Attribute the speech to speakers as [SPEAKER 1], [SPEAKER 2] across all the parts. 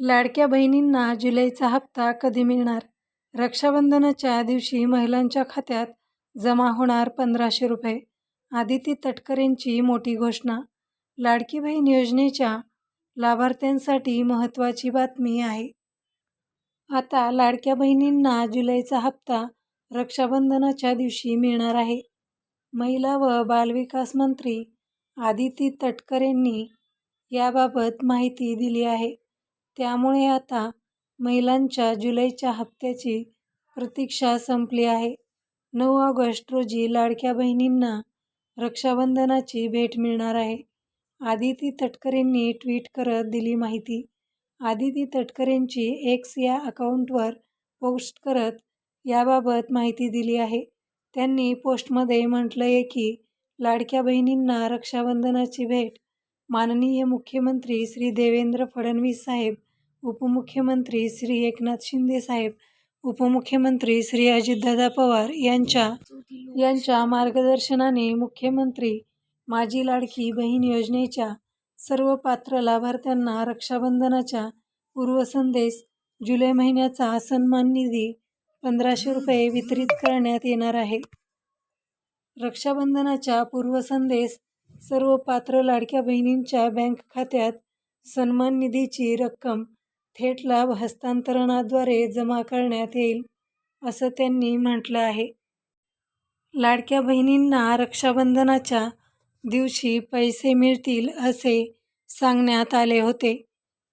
[SPEAKER 1] लाडक्या बहिणींना जुलैचा हप्ता कधी मिळणार? रक्षाबंधनाच्या दिवशी महिलांच्या खात्यात जमा होणार पंधराशे रुपये! आदिती तटकरेंची मोठी घोषणा! लाडकी बहीण योजनेच्या लाभार्थ्यांसाठी महत्त्वाची बातमी आहे. आता लाडक्या बहिणींना जुलैचा हप्ता रक्षाबंधनाच्या दिवशी मिळणार आहे. महिला व बालविकास मंत्री आदिती तटकरेंनी याबाबत माहिती दिली आहे. त्यामुळे आता महिलांच्या जुलैच्या हप्त्याची प्रतीक्षा संपली आहे. नऊ ऑगस्ट रोजी लाडक्या बहिणींना रक्षाबंधनाची भेट मिळणार आहे. आदिती तटकरेंनी ट्विट करत दिली माहिती. आदिती तटकरेंची एक्स या अकाऊंटवर पोस्ट करत याबाबत माहिती दिली आहे. त्यांनी पोस्टमध्ये म्हटलंय की, लाडक्या बहिणींना रक्षाबंधनाची भेट माननीय मुख्यमंत्री श्री देवेंद्र फडणवीस साहेब, उपमुख्यमंत्री श्री एकनाथ शिंदे साहेब, उपमुख्यमंत्री श्री अजितदादा पवार यांच्या यांच्या मार्गदर्शनाने मुख्यमंत्री माझी लाडकी बहीण योजनेच्या सर्व पात्र लाभार्थ्यांना रक्षाबंधनाच्या पूर्वसंदेश जुलै महिन्याचा सन्मान निधी पंधराशे रुपये वितरित करण्यात येणार आहे. रक्षाबंधनाच्या पूर्वसंदेश सर्व पात्र लाडक्या बहिणींच्या बँक खात्यात सन्मान निधीची रक्कम थेट लाभ हस्तांतरणाद्वारे जमा करण्यात येईल, असं त्यांनी म्हटलं आहे. लाडक्या बहिणींना रक्षाबंधनाच्या दिवशी पैसे मिळतील असे सांगण्यात आले होते.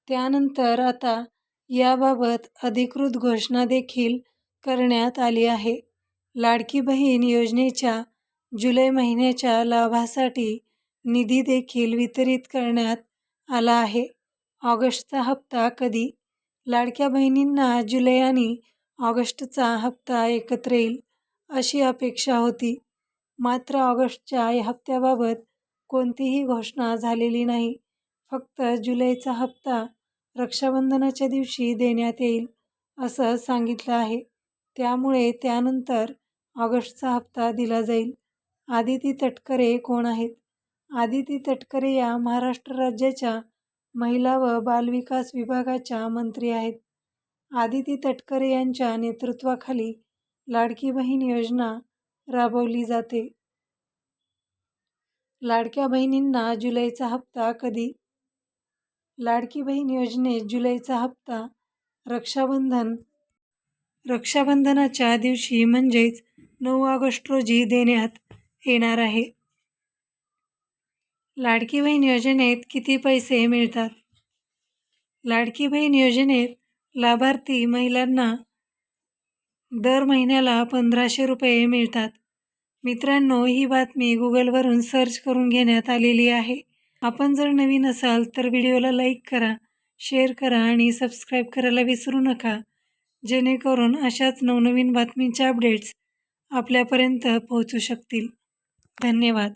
[SPEAKER 1] त्यानंतर आता याबाबत अधिकृत घोषणा देखील करण्यात आली आहे. लाडकी बहीण योजनेच्या जुलै महिन्याच्या लाभासाठी निधी देखील वितरित करण्यात आला आहे. ऑगस्टचा हप्ता कधी? लाडक्या बहिणींना जुलै आणि ऑगस्टचा हप्ता एकत्र येईल, अशी अपेक्षा होती. मात्र ऑगस्टच्या हप्त्याबाबत कोणतीही घोषणा झालेली नाही. फक्त जुलैचा हप्ता रक्षाबंधनाच्या दिवशी देण्यात येईल, असं सांगितलं आहे. त्यामुळे त्यानंतर ऑगस्टचा हप्ता दिला जाईल. आदिती तटकरे कोण आहेत? आदिती तटकरे या महाराष्ट्र राज्याच्या महिला व बालविकास विभागाच्या मंत्री आहेत. आदिती तटकरे यांच्या नेतृत्वाखाली लाडकी बहीण योजना राबवली जाते. लाडक्या बहिणींना जुलैचा हप्ता कधी? लाडकी बहीण योजनेत जुलैचा हप्ता रक्षाबंधन रक्षाबंधनाच्या दिवशी म्हणजेच नऊ ऑगस्ट रोजी देण्यात येणार आहे. लाडकी बहीण योजनेत किती पैसे मिळतात? लाडकी बहीण योजनेत लाभार्थी महिलांना दर महिन्याला पंधराशे रुपये मिळतात. मित्रांनो, ही बातमी गुगलवरून सर्च करून घेण्यात आलेली आहे. आपण जर नवीन असाल तर व्हिडिओला लाईक करा, शेअर करा आणि सबस्क्राईब करायला विसरू नका, जेणेकरून अशाच नवनवीन बातमींच्या अपडेट्स आपल्यापर्यंत पोहोचू शकतील. धन्यवाद.